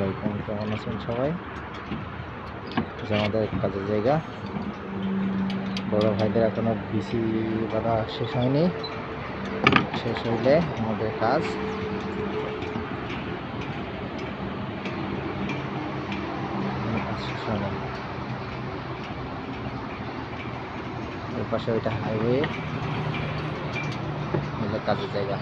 আলাইকুম, কেমন আছেন সবাই? যে আমাদের কাজের জায়গা। বড় ভাইদের এখনও বিসি বাঁধা শেষ হয়নি। শেষ হইলে আমাদের কাজ। শেষ পাশে ওইটা হাইওয়ে কাজের জায়গা।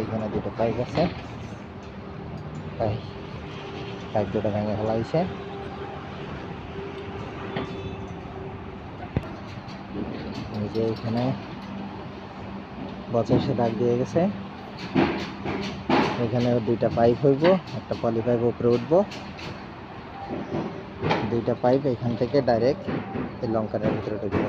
এইখানে দুটো পাইপ আছে। পাইপ পাইপ দুটো ভেঙে ফেলা হয়েছে। যে এখানে বছর সে দাগ দিয়ে গেছে। এখানে দুইটা পাইপ হইব, একটা পলি পাইপ উপরে উঠবো। দুইটা পাইপ এখান থেকে ডাইরেক্ট এই লঙ্কাটার ভিতরে ঢুকবো।